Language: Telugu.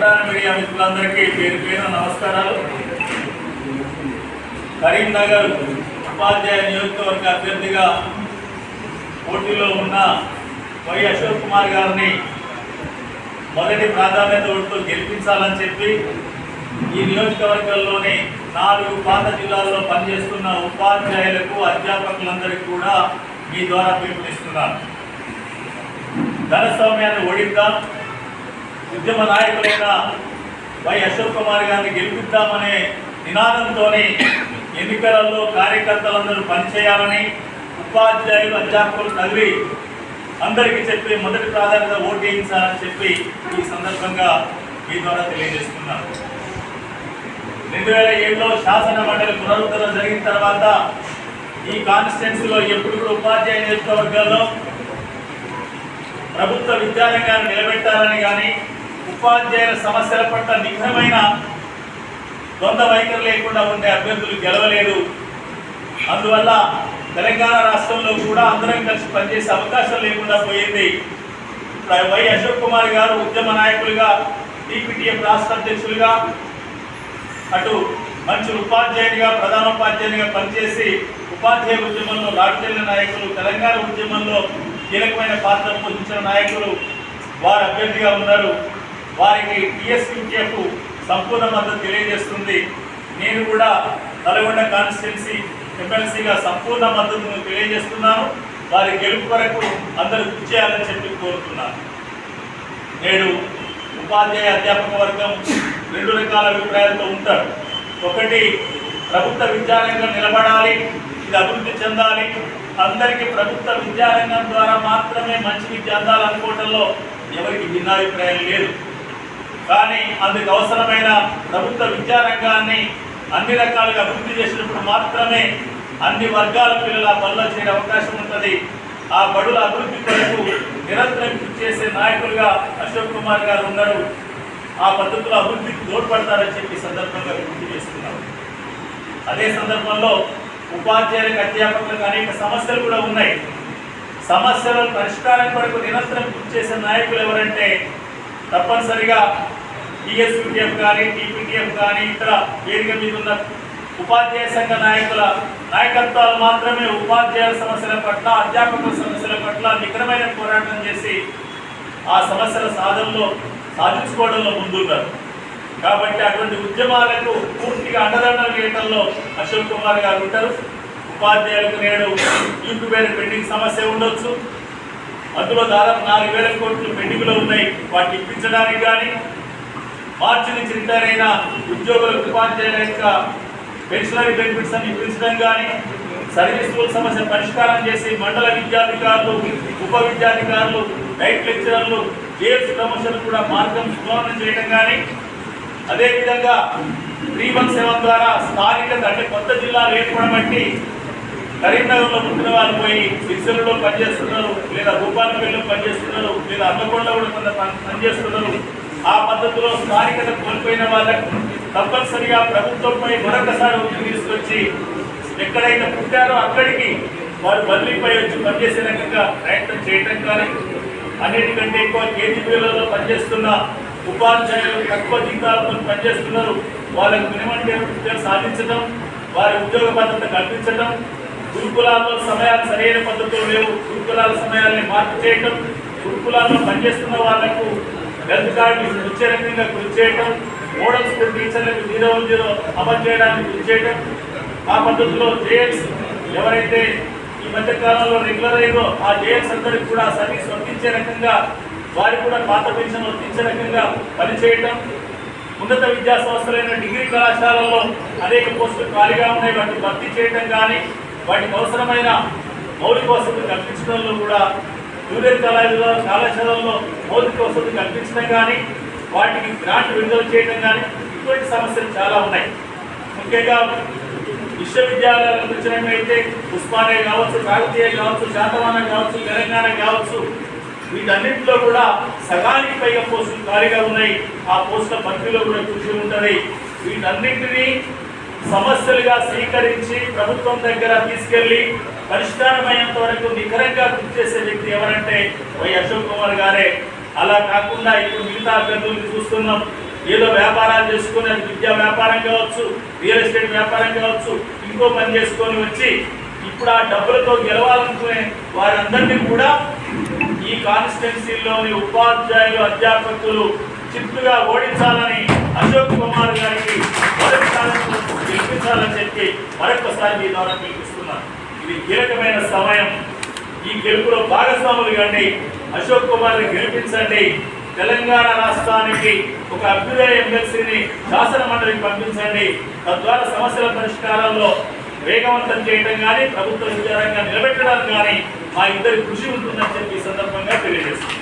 మీడియా మిత్రులందరికీ పేరు పేరు నమస్కారాలు. కరీంనగర్ ఉపాధ్యాయ నియోజకవర్గ అభ్యర్థిగా పోటీలో ఉన్న వై అశోక్ కుమార్ గారిని మొదటి ప్రాధాన్యత ఓటుతో గెలిపించాలని చెప్పి ఈ నియోజకవర్గంలోని నాలుగు పాత జిల్లాల్లో పనిచేస్తున్న ఉపాధ్యాయులకు అధ్యాపకులందరికీ కూడా మీ ద్వారా పిలుపునిస్తున్నాను. ధనస్వామ్యాన్ని ఓడిద్దాం. ఉద్యమ నాయకులైన వై అశోక్ కుమార్ గారిని గెలిపిద్దామనే నినాదంతోనే ఎన్నికలలో కార్యకర్తలందరూ పనిచేయాలని ఉపాధ్యాయులు అధ్యాపకులు కదిలి అందరికీ చెప్పి మొదటి ప్రాధాన్యత ఓటు వేయించాలని చెప్పి ఈ సందర్భంగా మీ ద్వారా తెలియజేస్తున్నాను రెండు వేల ఏడులో శాసన మండలి పునరుద్ధరణ జరిగిన తర్వాత ఈ కాన్స్టిట్యున్సీలో ఎప్పుడు కూడా ఉపాధ్యాయ నియోజకవర్గాల్లో ప్రభుత్వ విద్యారంగాన్ని నిలబెట్టాలని కానీ ఉపాధ్యాయుల సమస్యల పట్ల నిఘ్నమైన ద్వంద్వ వైఖరి లేకుండా ఉండే అభ్యర్థులు గెలవలేదు. అందువల్ల తెలంగాణ రాష్ట్రంలో కూడా అందరం కలిసి పనిచేసే అవకాశం లేకుండా పోయింది. వై అశోక్ కుమార్ గారు ఉద్యమ నాయకులుగా టీపీటీఎఫ్ రాష్ట్ర అధ్యక్షులుగా అటు మంచి ఉపాధ్యాయునిగా ప్రధాన ఉపాధ్యాయునిగా పనిచేసి ఉపాధ్యాయ ఉద్యమంలో రాజకీయ నాయకులు తెలంగాణ ఉద్యమంలో కీలకమైన పాత్ర పోషించిన నాయకులు వారు అభ్యర్థిగా ఉన్నారు. వారికి టీఎస్యూటీఎఫ్ సంపూర్ణ మద్దతు తెలియజేస్తుంది. నేను కూడా నల్గొండ కాన్స్టిట్యున్సీ ఎమ్మెల్సీగా సంపూర్ణ మద్దతును తెలియజేస్తున్నాను. వారి గెలుపు వరకు అందరూ కృషి చేయాలని చెప్పి కోరుతున్నాను. నేడు ఉపాధ్యాయ అధ్యాపక వర్గం రెండు రకాల అభిప్రాయాలతో ఉంటారు. ఒకటి ప్రభుత్వ విద్యారంగం నిలబడాలి ఇది అభివృద్ధి చెందాలి. అందరికీ ప్రభుత్వ విద్యారంగం ద్వారా మాత్రమే మంచి విద్య అందాలనుకోవడంలో ఎవరికి భిన్నాభిప్రాయం లేదు. కానీ అందుకు అవసరమైన ప్రభుత్వ విద్యారంగాన్ని అన్ని రకాలుగా అభివృద్ధి చేసినప్పుడు మాత్రమే అన్ని వర్గాల పిల్లల పనులు చేరే అవకాశం ఉంటుంది. ఆ బడుల అభివృద్ధి కొరకు నిరంతరం కృషి చేసే నాయకులుగా అశోక్ కుమార్ గారు ఉన్నారు. ఆ పద్ధతుల అభివృద్ధికి తోడ్పడతారని చెప్పి సందర్భంగా గుర్తు చేస్తున్నారు అదే సందర్భంలో ఉపాధ్యాయులకు అధ్యాపకులకు అనేక సమస్యలు కూడా ఉన్నాయి. సమస్యలను పరిష్కారం కొరకు నిరంతరం కృషి చేసే నాయకులు ఎవరంటే తప్పనిసరిగా టీఎస్యూటీఎఫ్ కానీ టీపీటీఎఫ్ కానీ ఇతర వేదిక మీద ఉన్న ఉపాధ్యాయ సంఘ నాయకుల నాయకత్వాలు మాత్రమే ఉపాధ్యాయుల సమస్యల పట్ల అధ్యాపకుల సమస్యల పట్ల నిఖరమైన పోరాటం చేసి ఆ సమస్యల సాధనలో సాధించుకోవడంలో ముందున్నారు. కాబట్టి అటువంటి ఉద్యమాలకు పూర్తిగా అండదండలు వేయటంలో అశోక్ కుమార్ గారు ఉంటారు. ఉపాధ్యాయులకు నేడు యూట్యూబ్ పెండింగ్ సమస్య ఉండొచ్చు. అందులో దాదాపు నాలుగు వేల కోట్లు పెండింగ్లో ఉన్నాయి. వాటిని ఇప్పించడానికి కానీ మార్చి నుంచి రిటైర్ అయిన ఉద్యోగులకు ఉపాధ్యాయుల యొక్క పెన్షనరీ బెనిఫిట్స్ అని ఇప్పించడం కానీ సర్వీస్ స్కూల్ సమస్య పరిష్కారం చేసి మండల విద్యాధికారులు ఉప విద్యాధికారులు నైట్ లెక్చరర్లు జేఎస్ సమస్యలు కూడా మార్గం సుగమనం చేయడం కానీ అదేవిధంగా త్రీ వన్ సెవెన్ ద్వారా స్థానిక అంటే కొత్త జిల్లాలు ఏర్పడబట్టి కరీంనగర్లో పుట్టిన వాళ్ళు పోయి సిరిసిల్లలో పనిచేస్తున్నారు లేదా భూపాలపల్లిలో పనిచేస్తున్నారు లేదా అన్నకొండలో కూడా కొంత పనిచేస్తున్నారు. ఆ పద్ధతిలో స్థానికత కోల్పోయిన వాళ్ళకు తప్పనిసరిగా ప్రభుత్వంపై మరొకసారి ఒత్తిడి తీసుకొచ్చి ఎక్కడైతే పుట్టారో అక్కడికి వారు బదిలీపై వచ్చి పనిచేసే రకంగా ప్రయత్నం చేయటం కానీ అన్నిటికంటే ఎక్కువ కేజీపీలలో పనిచేస్తున్న ఉపాధ్యాయులు తక్కువ జీతాలతో పనిచేస్తున్నారు. వాళ్ళకు మినిమం ఉద్యోగం సాధించడం వారి ఉద్యోగ భద్రత కల్పించడం గురుకులాల్లో సమయాలు సరైన పద్ధతులు లేవు. గురుకులాల సమయాల్ని మార్పు చేయటం గురుకులాల్లో పనిచేస్తున్న వాళ్ళకు హెల్త్ కార్డు వచ్చే రకంగా కృషి చేయటం మోడల్ స్కూల్ టీచర్లకు జీరో జీరో అమలు చేయడానికి కృషి చేయటం ఆ పద్ధతిలో జేఎల్స్ ఎవరైతే ఈ మధ్య కాలంలో రెగ్యులర్ అయ్యో ఆ జేఎల్స్ అందరికి కూడా సర్వీస్ వర్తించే రకంగా వారి కూడా పాత పెన్షన్ వర్తించే రకంగా పనిచేయటం. ఉన్నత విద్యా సంస్థలైన డిగ్రీ కళాశాలలో అనేక పోస్టులు ఖాళీగా ఉన్నాయి. వాటిని భర్తీ చేయటం కానీ వాటికి అవసరమైన మౌలిక వసతులు కల్పించడంలో కూడా జూనియర్ కళాశాలలో కళాశాలల్లో మౌలిక వసతులు కల్పించడం కానీ వాటికి గ్రాంట్ విడుదల చేయడం కానీ ఇటువంటి సమస్యలు చాలా ఉన్నాయి. ముఖ్యంగా విశ్వవిద్యాలయాలకు వచ్చినట్లయితే ఉస్మానియా కావచ్చు కాకతీయ కావచ్చు శాతవాన కావచ్చు తెలంగాణ కావచ్చు వీటన్నింటిలో కూడా సగానికి పైగా పోస్టులు ఖాళీగా ఉన్నాయి. ఆ పోస్టుల భర్తీలో కూడా కృషి ఉంటుంది. వీటన్నింటినీ సమస్యలుగా స్వీకరించి ప్రభుత్వం దగ్గర తీసుకెళ్ళి పరిష్కారమైనంత వరకు నిఖరంగా కృషి చేసే వ్యక్తి ఎవరంటే వై అశోక్ కుమార్ గారే. అలా కాకుండా ఇప్పుడు మిగతా అభ్యర్థులను చూస్తున్నాం. ఏదో వ్యాపారాలు చేసుకుని అది విద్యా వ్యాపారం కావచ్చు రియల్ ఎస్టేట్ వ్యాపారం కావచ్చు ఇంకో పని చేసుకొని వచ్చి ఇప్పుడు ఆ డబ్బులతో గెలవాలనుకునే వారందరినీ కూడా ఈ కాన్స్టిట్యున్సీలోని ఉపాధ్యాయులు అధ్యాపకులు చిత్తుగా ఓడించాలని అశోక్ కుమార్ గారికి మొదటిసారి గెలిపించాలని చెప్పి మరొకసారి మీ ద్వారా పిలిపిస్తున్నాను. ఇది కీలకమైన సమయం. ఈ గెలుపులో భాగస్వాములు కండి అశోక్ కుమార్ని గెలిపించండి. తెలంగాణ రాష్ట్రానికి ఒక అభ్యుదయ ఎమ్మెల్సీని శాసన మండలికి పంపించండి. తద్వారా సమస్యల పరిష్కారంలో వేగవంతం చేయడం కానీ ప్రభుత్వ విచారంగా నిలబెట్టడం కానీ మా ఇద్దరి కృషి ఉంటుందని చెప్పి సందర్భంగా తెలియజేస్తుంది